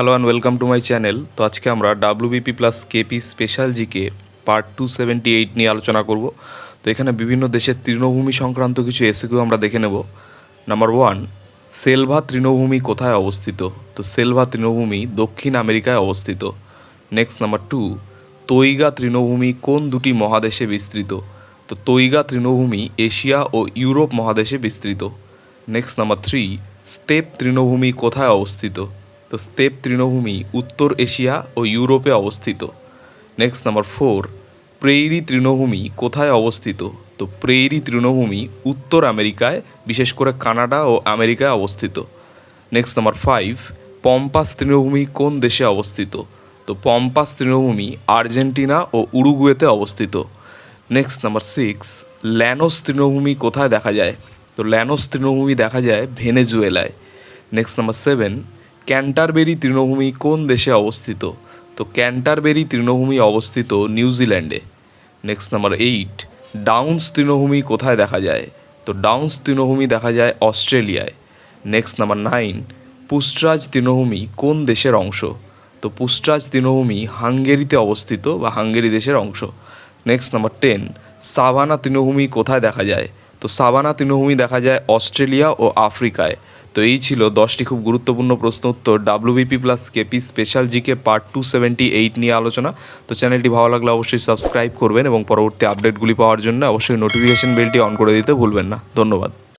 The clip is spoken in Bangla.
Hello and welcome to my channel তো আজকে আমরা WBP plus KP special GK part two seventy eight নিয়ে আলোচনা করব। তো এখানে বিভিন্ন দেশের তৃণভূমি সংক্রান্ত কিছু এসিকিউ আমরা দেখে নেব। নাম্বার ওয়ান সেলভা তৃণভূমি কোথায় অবস্থিত? তো সেলভা তৃণভূমি দক্ষিণ আমেরিকায় অবস্থিত। নেক্সট নাম্বার টু তৈগা তৃণভূমি কোন দুটি মহাদেশে বিস্তৃত? তো তৈগা তৃণভূমি এশিয়া ও ইউরোপ মহাদেশে বিস্তৃত। নেক্সট নাম্বার থ্রি স্টেপ তৃণভূমি কোথায় অবস্থিত? তো স্তেপ তৃণভূমি, উত্তর এশিয়া ও ইউরোপে অবস্থিত। নেক্সট নাম্বার ফোর প্রেইরি তৃণভূমি কোথায় অবস্থিত? তো প্রেইরি তৃণভূমি উত্তর আমেরিকায়, বিশেষ করে কানাডা ও আমেরিকায় অবস্থিত। নেক্সট নাম্বার ফাইভ পম্পাস তৃণভূমি কোন দেশে অবস্থিত? তো পম্পাস তৃণভূমি আর্জেন্টিনা ও উরুগুয়েতে অবস্থিত। নেক্সট নাম্বার সিক্স ল্যানোস তৃণভূমি কোথায় দেখা যায়? তো ল্যানোস তৃণভূমি দেখা যায় ভেনেজুয়েলায়। নেক্সট নাম্বার সেভেন ক্যান্টারবেরি তৃণভূমি কোন দেশে অবস্থিত? তো ক্যান্টারবেরি তৃণভূমি অবস্থিত নিউজিল্যান্ডে নেক্সট নাম্বার এইট ডাউন্স তৃণভূমি কোথায় দেখা যায়? তো ডাউন্স তৃণভূমি দেখা যায় অস্ট্রেলিয়ায়। নেক্সট নাম্বার নাইন পুস্টরাজ তৃণভূমি কোন দেশের অংশ? তো পুস্টরাজ তৃণভূমি হাঙ্গেরিতে অবস্থিত বা হাঙ্গেরি দেশের অংশ। নেক্সট নাম্বার টেন সাভানা তৃণভূমি কোথায় দেখা যায়? তো সাভানা তৃণভূমি দেখা যায় অস্ট্রেলিয়া ও আফ্রিকায়। তো এই ছিল দশটি খুব গুরুত্বপূর্ণ প্রশ্ন উত্তর WBP plus KP special GK part two seventy eight নিয়ে আলোচনা। তো চ্যানেলটি ভালো লাগলে অবশ্যই সাবস্ক্রাইব করবেন এবং পরবর্তী আপডেটগুলি পাওয়ার জন্য অবশ্যই নোটিফিকেশন বেলটি অন করে দিতে ভুলবেন না। ধন্যবাদ।